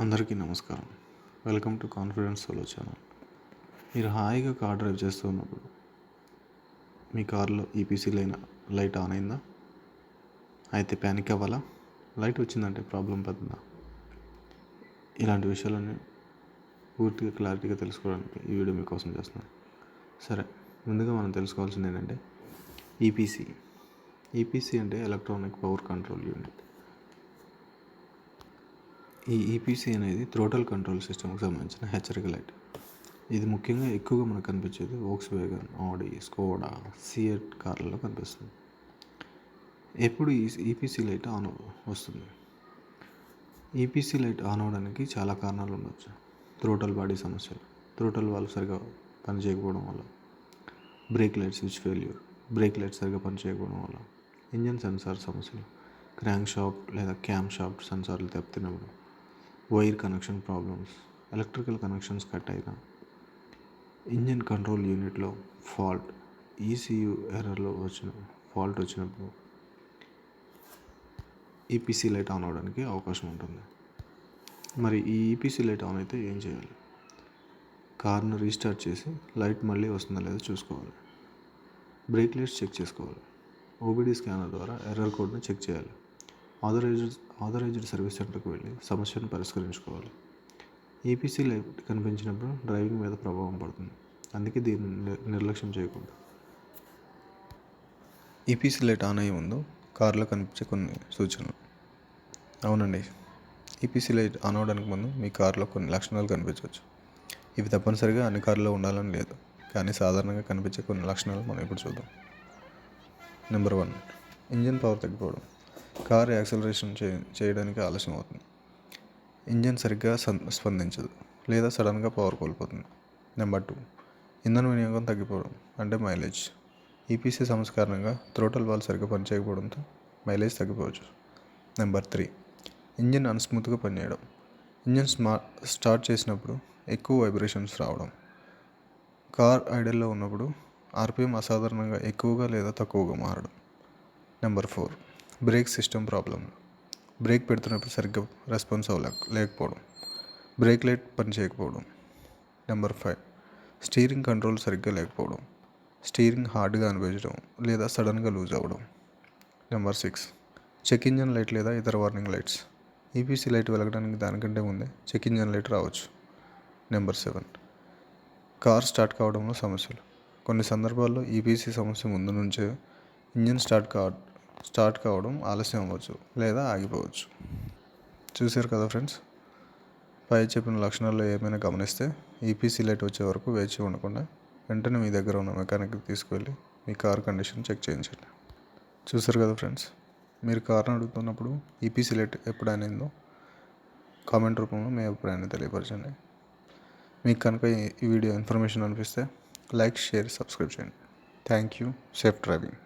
అందరికీ నమస్కారం. Welcome to confidence solo channel. మీరు హాయిగా కార్ డ్రైవ్ చేస్తూ ఉన్నప్పుడు మీ కార్లో ఈపీసీ లైన్ లైట్ ఆన్ అయిందా? అయితే ప్యానిక్ అవ్వాలా? లైట్ వచ్చిందంటే ప్రాబ్లం పడుతుందా? ఇలాంటి విషయాలన్నీ పూర్తిగా క్లారిటీగా తెలుసుకోవడానికి ఈ వీడియో మీకోసం చేస్తున్నాను. సరే ముందుగా మనం తెలుసుకోవాల్సింది ఏంటంటే ఈపీసీ ఈపీసీ అంటే ఎలక్ట్రానిక్ పవర్ కంట్రోల్ యూనిట్. ఈ ఈపీసీ అనేది థ్రోటల్ కంట్రోల్ సిస్టమ్కి సంబంధించిన హెచ్చరిక లైట్ ఇది ముఖ్యంగా ఎక్కువగా మనకు కనిపించేది Volkswagen Audi Skoda Seat కార్లలో కనిపిస్తుంది. ఎప్పుడు ఈ ఈపీసీ లైట్ ఆన్ వస్తుంది? ఈపీసీ లైట్ ఆన్ అవడానికి చాలా కారణాలు ఉండొచ్చు. థ్రోటల్ బాడీ సమస్యలు. థ్రోటల్ వాళ్ళు సరిగా పనిచేయకపోవడం వల్ల. Brake light switch failure brake light సరిగా పనిచేయకపోవడం వల్ల. ఇంజన్ సెన్సార్ సమస్యలు. క్రాంక్ షాప్ లేదా క్యామ్ షాప్ సెన్సార్లు దెబ్బతిన్నప్పుడు wire connection problems electrical connections cut అయినా ఇంజిన్ కంట్రోల్ యూనిట్లో ఫాల్ట్ ఈసీయూ ఎర్రర్లో వచ్చిన ఫాల్ట్ వచ్చినప్పుడు ఈపీసీ లైట్ ఆన్ అవడానికి అవకాశం ఉంటుంది. మరి ఈ ఈపీసీ లైట్ ఆన్ అయితే ఏం చేయాలి? కార్ను రీస్టార్ట్ చేసి లైట్ మళ్ళీ వస్తుందా లేదో చూసుకోవాలి. బ్రేక్ లైట్స్ చెక్ చేసుకోవాలి. ఓబీడీ స్కానర్ ద్వారా ఎర్రర్ కోడ్ని చెక్ చేయాలి. ఆథరైజ్డ్ ఆథరైజ్డ్ సర్వీస్ సెంటర్కి వెళ్ళి సమస్యను పరిష్కరించుకోవాలి. ఏపీసీ లైట్ కనిపించినప్పుడు డ్రైవింగ్ మీద ప్రభావం పడుతుంది. అందుకే దీన్ని నిర్లక్ష్యం చేయకూడదు. ఈపీసీ లైట్ ఆన్ అయ్యి ముందు కార్లో కనిపించే కొన్ని సూచనలు. అవునండి. ఈపీసీ లైట్ ఆన్ అవడానికి ముందు మీ కారులో కొన్ని లక్షణాలు కనిపించవచ్చు. ఇవి తప్పనిసరిగా అన్ని కార్లో ఉండాలని లేదు. కానీ సాధారణంగా కనిపించే కొన్ని లక్షణాలు మనం ఇప్పుడు చూద్దాం. Number one. ఇంజిన్ పవర్ తగ్గిపోవడం. కార్ యాక్సలరేషన్ చే చేయడానికి ఆలస్యం అవుతుంది. ఇంజన్ సరిగ్గా స్పందించదు లేదా సడన్గా పవర్ కోల్పోతుంది. నెంబర్ టూ ఇంధన వినియోగం తగ్గిపోవడం అంటే మైలేజ్. ఈపీసీ సమస్య కారణంగా త్రోటల్ వాల్ సరిగ్గా పనిచేయకపోవడంతో మైలేజ్ తగ్గిపోవచ్చు. నెంబర్ త్రీ ఇంజిన్ అన్స్మూత్గా పనిచేయడం. ఇంజిన్ స్మార్ట్ స్టార్ట్ చేసినప్పుడు ఎక్కువ వైబ్రేషన్స్ రావడం. కార్ ఐడల్లో ఉన్నప్పుడు ఆర్పిఎం అసాధారణంగా ఎక్కువగా లేదా తక్కువగా మారడం. Number four brake system problem brake పెడుతున్నప్పుడు సరిగ్గా రెస్పాన్స్ అవ్వలే లేకపోవడం. బ్రేక్ లైట్ పని చేయకపోవడం. నెంబర్ ఫైవ్ స్టీరింగ్ కంట్రోల్ సరిగ్గా లేకపోవడం. స్టీరింగ్ హార్డ్గా అనిపించడం లేదా సడన్గా లూజ్ అవ్వడం. Number six check engine light లేదా ఇతర వార్నింగ్ లైట్స్. ఈపీసీ లైట్ వెలగడానికి దానికంటే ముందే చెక్ ఇంజన్ లైట్ రావచ్చు. నెంబర్ సెవెన్ కార్ స్టార్ట్ కావడంలో సమస్యలు. కొన్ని సందర్భాల్లో ఈపీసీ సమస్య ముందు నుంచే ఇంజన్ స్టార్ట్ కా స్టార్ట్ కావడం ఆలస్యం అవ్వచ్చు లేదా ఆగిపోవచ్చు. చూసారు కదా ఫ్రెండ్స్? పై చెప్పిన లక్షణాల్లో ఏమైనా గమనిస్తే ఈపీసీ లైట్ వచ్చే వరకు వేచి ఉండకుండా వెంటనే మీ దగ్గర ఉన్న మెకానిక్కి తీసుకువెళ్ళి మీ కార్ కండిషన్ చెక్ చేయించండి. చూసారు కదా ఫ్రెండ్స్? మీరు కార్ను అడుగుతున్నప్పుడు ఈపీసీ లైట్ ఎప్పుడైనా కామెంట్ రూపంలో మీ అభిప్రాయాన్ని తెలియపరచండి. మీకు కనుక ఈ వీడియో ఇన్ఫర్మేషన్ అనిపిస్తే లైక్ షేర్ సబ్స్క్రైబ్ చేయండి. Thank you. Safe driving.